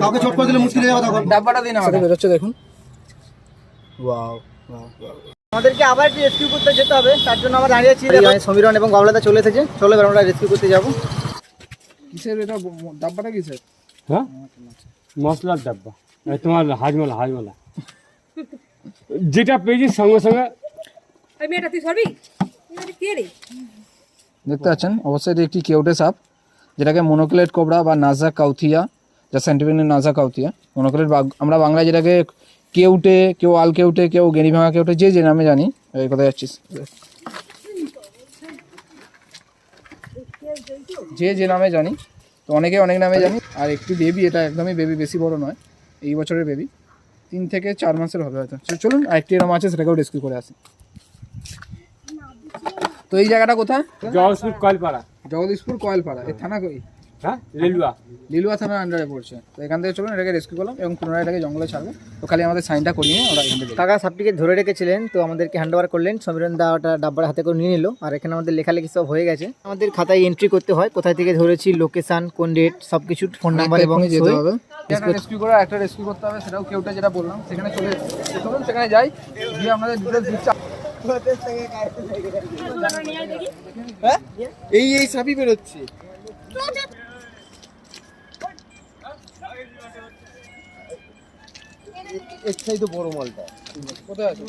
কাউকে ছোট করে দিলে মুশকিল হয়ে যাবে তখন। ডাব্বাটা দিন আমাকে। বেরোচ্ছে দেখুন। ওয়াও আমাদেরকে আবার একটু রেস্কিউ করতে যেতে হবে তার জন্য আমরা দাঁড়িয়ে আছি। সমীরণ এবং গবলাদা চলে এসেছে। চলো এবার আমরা রেস্কিউ করতে যাব। কিসের এটা ডাব্বাটা কিসের? হ্যাঁ? মশলার ডাব্বা। এই তোমার হাজমলা হাজমলা। যেটা পেয়েছি সঙ্গে সঙ্গে। ওই মেয়েটা তুই সরবি? এটা কে রে? দেখতে পাচ্ছেন অবশ্যই একটি কেউটে সাপ যেটাকে মনোক্লেট কোবরা বা নাজা কাউথিয়া যা সেন্টিমেন্টের নাজা কাউথিয়া মনোক্লেট আমরা বাংলায় যেটাকে কেউটে কেউ আল কেউটে কেউ গেনি ভাঙা কেউটে যে যে নামে জানি এই কোথায় যাচ্ছিস যে যে নামে জানি তো অনেকে অনেক নামে জানি আর একটি বেবি এটা একদমই বেবি বেশি বড় নয় এই বছরের বেবি তিন থেকে চার মাসের হবে হয়তো। চলুন আরেকটি এরম আছে সেটাকেও রেস্কিউ করে আসি। তো এই জায়গাটা কোথায়? জয়সপুর কলপাড়া জগদীশপুর কয়েলপাড়া এর থানা কই? হ্যাঁ? লেলুয়া। লিলুয়া থানার আন্ডারে পড়ছে। তো এখান থেকে চলুন এটাকে রেস্কিউ করলাম এবং পুনরায় এটাকে জঙ্গলে ছাড়বো। তো খালি আমাদের সাইনটা করিয়ে ওরা এখান থেকে কাকা সাপটিকে ধরে রেখেছিলেন তো আমাদেরকে হ্যান্ড ওভার করলেন। সমীরণ দা ওটা ডাব্বার হাতে করে নিয়ে নিল। আর এখানে আমাদের লেখালেখি সব হয়ে গেছে। আমাদের খাতায় এন্ট্রি করতে হয় কোথায় থেকে ধরেছি লোকেশন কোন ডেট সব কিছু ফোন নাম্বার এবং যেতে হবে। রেস্কিউ করে একটা রেস্কিউ করতে হবে সেটাও কেউটা যেটা বললাম সেখানে চলে চলুন সেখানে যাই গিয়ে আপনাদের ডিটেলস দিচ্ছি। এই এই সাপই বেরোচ্ছে। এর তো বড় মালটা। কোথায় আছে?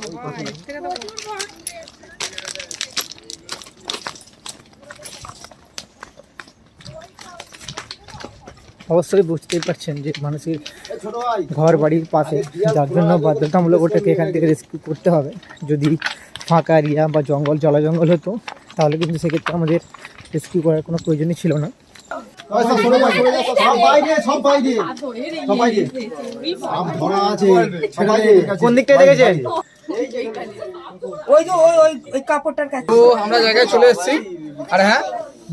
অবশ্যই বুঝতেই পারছেন যে মানুষের ঘর বাড়ির পাশে যার জন্য বাধ্যতামূলক ওটাকে এখান থেকে রেস্কিউ করতে হবে। যদি ফাঁকা এরিয়া বা জঙ্গল জলা জঙ্গল হতো তাহলে কিন্তু সেক্ষেত্রে আমাদের রেস্কিউ করার কোনো প্রয়োজনই ছিল না। কোন দিকটায় দেখেছেন ওই যে ওই ওই ওই কাপড়টার কাছে। তো আমরা জায়গায় চলে এসেছি। আর হ্যাঁ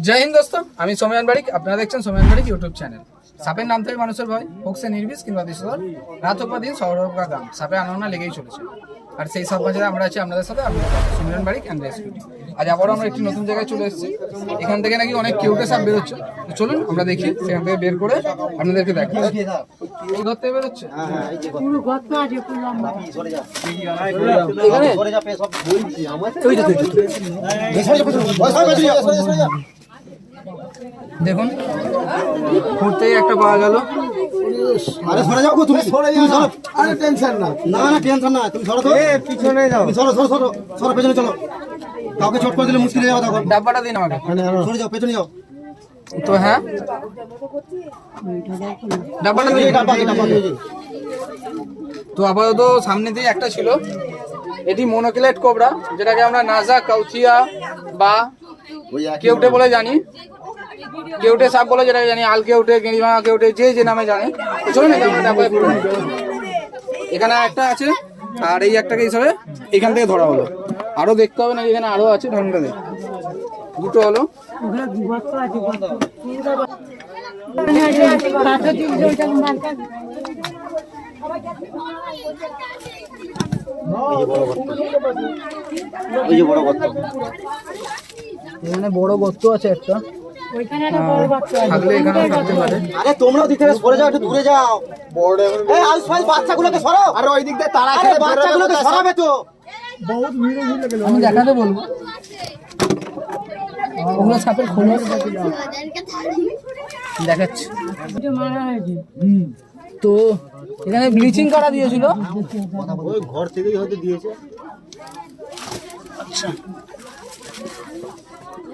জয় হিন্দ দোস্ত। আমি সোময়ান বাড়িক আপনারা দেখছেন সোময়ান বাড়িক ইউটিউব চ্যানেল। সাপের নাম থেকে মানুষের ভয় হোক সে নির্বিষ কিংবা বিষধর রাত হোক বা দিন শহর হোক বা গ্রাম। সাপে আনাগোনা লেগেই চলেছে। আর সেই সব বাজারে আমরা আছি আপনাদের সাথে আপনাদের সুমিরন বাড়িক অ্যান্ড রেস্কিউ আজ আবারও আমরা একটি নতুন জায়গায় চলে এসেছি। এখান থেকে নাকি অনেক কেউটে সাপ বেরোচ্ছে। চলুন আমরা দেখি সেখান থেকে বের করে আপনাদেরকে দেখি এই ঘর থেকে বেরোচ্ছে? দেখুন ঘুরতেই একটা পাওয়া গেল। আরে সরে যাও তুমি সরে যাও। আরে টেনশন না। না না টেনশন না তুমি সরো তো। পিছনে যাও। সরো সরো সরো সরো পেছনে চলো। কাউকে চট করে দিলে মুশকিল হয়ে যাবে তখন। ডাব্বাটা দিন আমাকে। সরে যাও পেছনে যাও। তো হ্যাঁ? ডাব্বাটা দিন? তো আপাতত সামনে দিয়ে একটা ছিল। এটি মনোকিলেট কোবরা যেটাকে আমরা নাজা কাউথিয়া বা কেউটে বলে জানি। কেউটে সাপ বলে যেটাকে জানি আল কেউটে গেঁড়ি ভাঙা কেউটে যে যে নামে জানে। চলুন এখানে একটা আছে আর এই একটাকে হিসাবে এখান থেকে ধরা হলো। আরও দেখতে হবে না এখানে আরও আছে? ঢঙ্গটা দেখ। দুটো হলো। বড় গর্ত। এখানে বড় গর্ত আছে একটা। থাকলে এখানে থাকতে পারে। আরে তোমরাও দিক সরে যাও একটু দূরে যাও। বড় এই আলস ফাইল বাচ্চাগুলোকে সরাও। আরে ওই দিক দিয়ে তারা বাচ্চাগুলোকে সরাবে তো। আমি দেখাতে বলব। ওগুলো সাপের খোলস দেখাচ্ছি। হুম। তো এখানে ব্লিচিং করা দিয়েছিল। ওই ঘর থেকেই হয়তো দিয়েছে।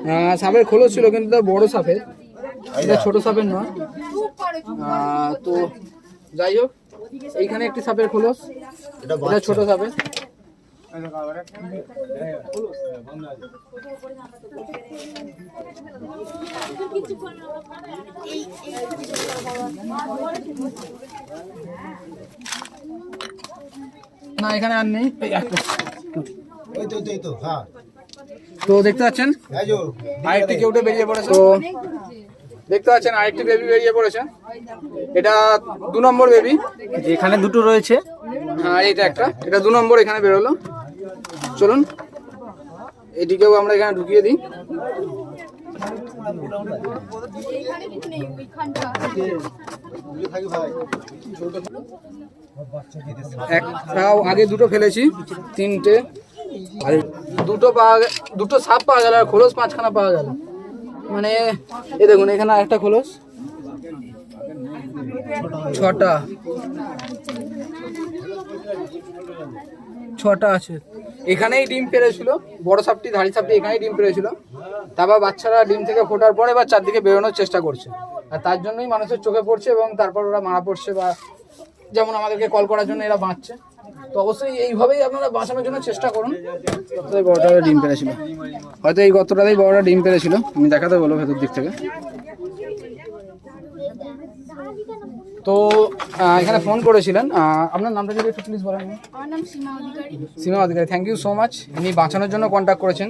আহ, সাপের খোলস ছিল কিন্তু এটা বড় সাপের। এটা ছোট সাপের নয়। তো যাই হোক এইখানে একটি সাপের খোলস এটা ছোট সাপের। না এখানে আর নেই। এই একটা। ওই তো এই তো হ্যাঁ। তো দেখতে পাচ্ছেন? আরেকটি কেউটে বেরিয়ে পড়েছে? তো দেখতে পাচ্ছেন আরেকটি বেবি বেরিয়ে পড়েছে। এটা দু নম্বর বেবি যেখানে দুটো রয়েছে। হ্যাঁ এটা একটা। এটা দু নম্বর এখানে বেরোলো। চলুন এটিকেও আমরা এখানে ঢুকিয়ে দিই। একটাও আগে দুটো ফেলেছি তিনটে। আর, দুটো পাওয়া দুটো সাপ পাওয়া গেল আর খোলস পাঁচখানা পাওয়া গেল। মানে এ দেখুন, এখানে একটা খোলস। ছটা। ছটা আছে। এখানেই ডিম পেরেছিল, বড় সাপটি, ধাড়ি সাপটি এখানেই ডিম পেরেছিল। তারপর বাচ্চারা ডিম থেকে ফোটার পরে বা চারদিকে বেরোনোর চেষ্টা করছে। আর তার জন্যই মানুষের চোখে পড়ছে এবং তারপর ওরা মারা পড়ছে বা যেমন আমাদেরকে কল করার জন্য এরা বাঁচছে। তো অবশ্যই এইভাবেই আপনারা বাঁচানোর জন্য চেষ্টা করুন। বড়টা ডিম পেরেছিল? হয়তো এই গতটাতেই বড়টা ডিম পেরেছিল। আমি দেখাতে বলো ভেতর দিক থেকে। তো এখানে ফোন করেছিলেন। আপনার নামটা যদি একটু প্লিজ বলেন। আমার নাম Seema Adhikari. Seema Adhikari thank you so much ইনি বাঁচানোর জন্য কন্ট্যাক্ট করেছেন।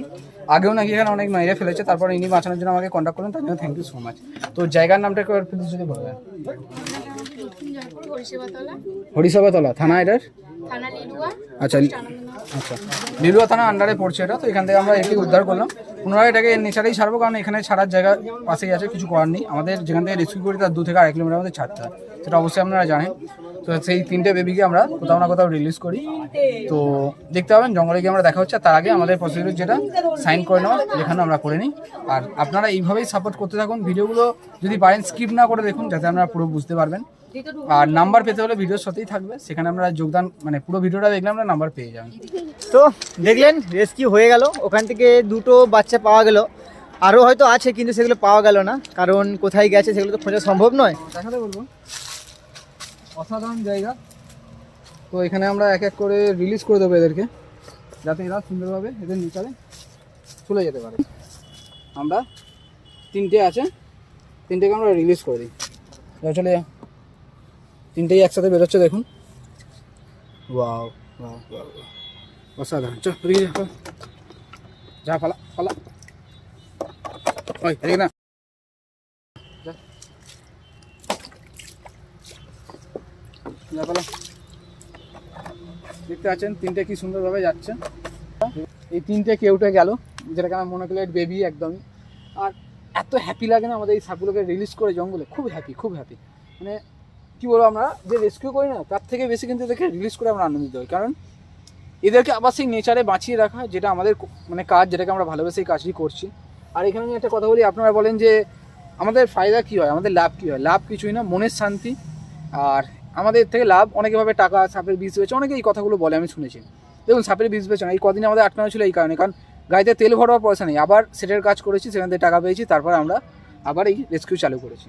আগেও নাকি এখানে অনেক মেরে ফেলেছে তারপর ইনি বাঁচানোর জন্য আমাকে কন্ট্যাক্ট করেন তার জন্য থ্যাংক ইউ সো মাচ তো জায়গার নামটা একটু প্লিজ যদি বলবেন হরিসভাতলা থানা এটার? আচ্ছা আচ্ছা। লিলুয়া থানা আন্ডারে পড়ছে এটা, তো এখান থেকে আমরা এটি উদ্ধার করলাম। পুনরায় এটাকে নেচারেই ছাড়বো, কারণ এখানে ছাড়ার জায়গা পাশেই আছে, কিছু করার নেই। আমাদের যেখান থেকে রেস্কিউ করি, তার দু থেকে আড়াই কিলোমিটার মধ্যে ছাড়তে হয়। সেটা অবশ্যই আপনারা জানেন। তো সেই তিনটে বেবিকে আমরা কোথাও না কোথাও রিলিজ করি। তো দেখতে পাবেন জঙ্গলে গিয়ে আমরা দেখা হচ্ছে। তার আগে আমাদের প্রসিডিউর যেটা সাইন করে নেওয়া যেখানে আমরা করে নিই। আর আপনারা এইভাবেই সাপোর্ট করতে থাকুন। ভিডিওগুলো যদি পারেন স্কিপ না করে দেখুন যাতে আপনারা পুরো বুঝতে পারবেন। আর নাম্বার পেতে হলে ভিডিওর সাথেই থাকবে। সেখানে আমরা যোগদান মানে পুরো ভিডিওটা দেখলে আমরা নাম্বার পেয়ে যাবেন। তো দেখলেন রেস্কিউ হয়ে গেল। ওখান থেকে দুটো বাচ্চা পাওয়া গেল। আরও হয়তো আছে কিন্তু সেগুলো পাওয়া গেল না। কারণ কোথায় গেছে সেগুলো তো খোঁজা সম্ভব নয়। দেখাতে বলব অসাধারণ জায়গা। তো এখানে আমরা এক এক করে রিলিজ করে দেবো এদেরকে যাতে এরা সুন্দরভাবে এদের নিচারে চলে যেতে পারে। আমরা তিনটে আছে তিনটেকে আমরা রিলিজ করে দিই। চলে তিনটেই একসাথে বেরোচ্ছে দেখুন। ওয়াও অসাধারণ। চল যা, পালা ওই না। দেখতে পাচ্ছেন, তিনটে কি সুন্দরভাবে যাচ্ছে। এই তিনটে কেউটে গেল? যেটাকে আমার মনে করলে বেবি একদমই। আর এত হ্যাপি লাগে না আমাদের এই সাপগুলোকে রিলিজ করে জঙ্গলে। খুব হ্যাপি খুব হ্যাপি মানে কি বলব আমরা, যে রেস্কিউ করি না, তার থেকে বেশি কিন্তু এদেরকে রিলিজ করে আমরা আনন্দিত হই। কারণ এদেরকে আবার সেই নেচারে বাঁচিয়ে রাখা, যেটা আমাদের মানে কাজ, যেটাকে আমরা ভালোবেসে এই কাজটি করছি। আর এখানে আমি একটা কথা বলি, আপনারা বলেন যে আমাদের ফায়দা কী হয়? আমাদের লাভ কী হয়? লাভ কিছুই না, মনের শান্তি। আর আমাদের থেকে লাভ অনেকেভাবে টাকা সাপের বিষ বেচে অনেকে এই কথাগুলো বলে, আমি শুনেছি। দেখুন, সাপের বিষ বেচে না, এই কদিন আমাদের আটকানো ছিল এই কারণে, কারণ গাড়িতে তেল ভরবার পয়সা নেই, আবার সেটের কাজ করেছি, সেখান থেকে টাকা পেয়েছি, তারপর আমরা আবার এই রেস্কিউ চালু করেছি।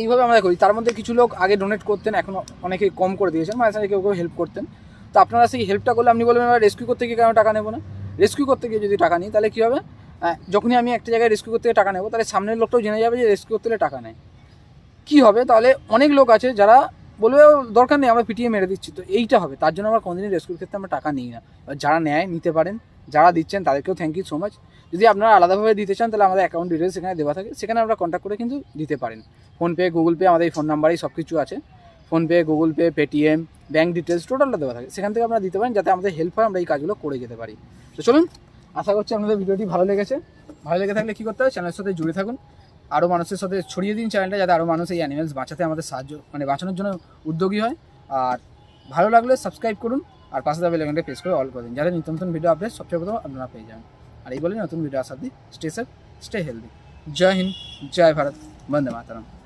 এইভাবে আমরা করি, তার মধ্যে কিছু লোক আগে ডোনেট করতেন, এখন অনেকে কম করে দিয়েছেন, মাঝে কেউ কেউ হেল্প করতেন। তো আপনারা সেই হেল্পটা করলে আপনি বলবেন, এবার রেস্কিউ করতে গিয়ে কেন টাকা নেব না? রেস্কিউ করতে গিয়ে যদি টাকা নিই, তাহলে কী হবে? যখনই আমি একটা জায়গায় রেস্কিউ করতে গিয়ে টাকা নেব, তাহলে সামনের লোকটাও জেনে যাবে যে রেস্কিউ করতে টাকা নেয় কী হবে? তাহলে অনেক লোক আছে যারা বলবে দরকার নেই, আমরা পিটিয়ে মেরে দিচ্ছি। তো এইটা হবে। তার জন্য আমরা কোনোদিনই রেস্কিউর ক্ষেত্রে আমরা টাকা নিই না। যারা নেয় নিতে পারেন, যারা দিচ্ছেন, তাদেরকেও থ্যাংক ইউ সো মাচ যদি আপনারা আলাদাভাবে দিতে চান, তাহলে আমাদের অ্যাকাউন্ট ডিটেলস সেখানে দেওয়া থাকে। সেখানে আমরা কন্ট্যাক্ট করে কিন্তু দিতে পারেন। ফোনপে গুগল পে আমাদের এই ফোন নাম্বারেই সব কিছু আছে। PhonePe Google Pay Paytm bank details টোটালটা দেওয়া থাকে। সেখান থেকে আমরা দিতে পারেন, যাতে আমাদের হেল্প হয়, আমরা এই কাজগুলো করে যেতে পারি। তো চলুন, আশা করছি আপনাদের ভিডিওটি ভালো লেগেছে। ভালো লেগে থাকলে কী করতে হবে? চ্যানেলের সাথে জুড়ে থাকুন। আরও মানুষের সাথে ছড়িয়ে দিন চ্যানেলটা যাতে আরও মানুষ এই অ্যানিমেলস বাঁচাতে আমাদের সাহায্য মানে বাঁচানোর জন্য উদ্যোগী হয়। আর ভালো লাগলে সাবস্ক্রাইব করুন আর পাশে দাবে লেখানটা প্রেস করে অল করে দিন, যাতে নতুন নতুন ভিডিও আপডেট সবচেয়ে প্রথম আপনারা পেয়ে যাবেন আর এই বলে নতুন ভিডিও আসার দিন স্টে সেফ স্টে হেলদি জয় হিন্দ, জয় ভারত, বন্দে মাতারাম।